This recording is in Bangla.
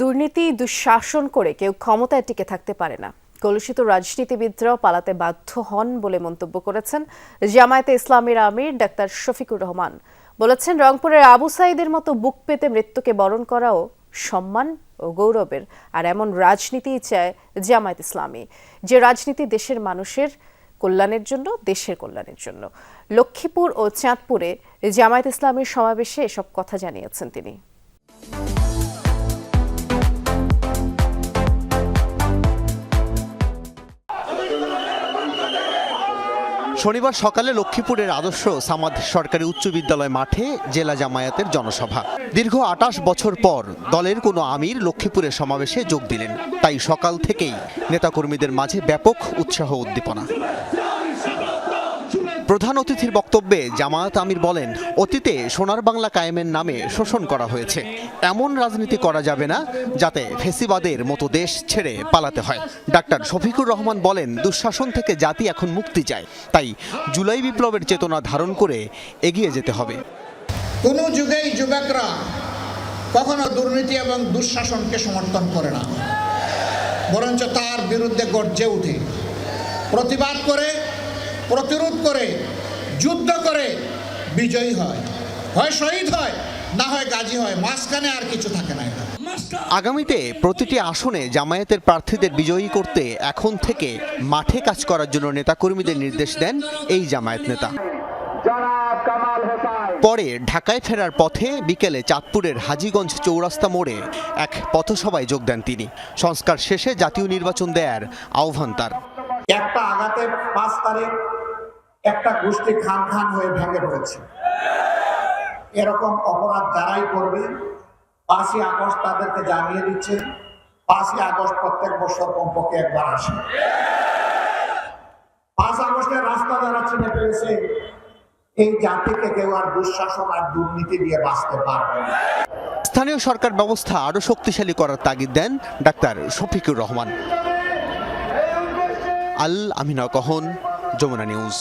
দুর্নীতি, দুঃশাসন করে কেউ ক্ষমতায় টিকে থাকতে পারে না। কলুষিত রাজনীতিবিদরাও পালাতে বাধ্য হন বলে মন্তব্য করেছেন জামায়াতে ইসলামের আমির ডাক্তার শফিকুর রহমান। বলেছেন, রংপুরের আবু সাইদের মতো বুক পেতে মৃত্যুকে বরণ করাও সম্মান ও গৌরবের, আর এমন রাজনীতিই চায় জামায়াত ইসলামী, যে রাজনীতি দেশের মানুষের কল্যাণের জন্য, দেশের কল্যাণের জন্য। লক্ষ্মীপুর ও চাঁদপুরে জামায়াত ইসলামীর সমাবেশে এসব কথা জানিয়েছেন তিনি। শনিবার সকালে লক্ষ্মীপুরের আদর্শ সামাদ সরকারি উচ্চ বিদ্যালয় মাঠে জেলা জামায়াতের জনসভা। দীর্ঘ আটাশ বছর পর দলের কোনো আমির লক্ষ্মীপুরের সমাবেশে যোগ দিলেন। তাই সকাল থেকেই নেতাকর্মীদের মাঝে ব্যাপক উৎসাহ উদ্দীপনা। প্রধান অতিথির বক্তব্যে জামায়াত আমির বলেন, অতীতে সোনার বাংলা কায়েমের নামে শোষণ করা হয়েছে। এমন রাজনীতি করা যাবে না, যাতে ফেসিবাদের মতো দেশ ছেড়ে পালাতে হয়। ডাক্তার শফিকুর রহমান বলেন, দুঃশাসন থেকে জাতি এখন মুক্তি চায়। তাই জুলাই বিপ্লবের চেতনা ধারণ করে এগিয়ে যেতে হবে। কোনো যুগেই যুবকরা কখনো দুর্নীতি এবং দুঃশাসনকে সমর্থন করে না। বরঞ্চ তার বিরুদ্ধে গর্জে উঠে। প্রতিবাদ করে প্রতিরোধ করে যুদ্ধ করে বিজয়ী হয়। হয় শহীদ হয় না হয় গাজী হয় মাঝখানে আর কিছু থাকে না এটা আগামীতে প্রতিটি আসনে জামায়াতের প্রার্থীদের বিজয়ী করতে এখন থেকে মাঠে কাজ করার জন্য নেতাকর্মীদের নির্দেশ দেন এই জামায়াত নেতা। পরে ঢাকায় ফেরার পথে বিকেলে চাঁদপুরের হাজীগঞ্জ চৌরাস্তা মোড়ে এক পথসভায় যোগ দেন তিনি। সংস্কার শেষে জাতীয় নির্বাচন দেয়ার আহ্বান তার। একটা আঘাতে পাঁচ তারিখ একটা গোষ্ঠী খান খান হয়ে ভেঙে পড়েছে। এরকম অপরাধ যারাই করবে। পাঁচই আগস্ট তাদেরকে জানিয়ে দিচ্ছে পাঁচই আগস্ট প্রত্যেক বছর কমপক্ষে একবার আসে। পাঁচ আগস্টের রাস্তা যারা চিনে ফেলেছে, এই জাতিকে কেউ আর দুঃশাসন আর দুর্নীতি দিয়ে বাঁচতে পারবে না। স্থানীয় সরকার ব্যবস্থা আরও শক্তিশালী করার তাগিদ দেন ডাক্তার শফিকুর রহমান। আল আমিনা কহন, যমুনা নিউজ।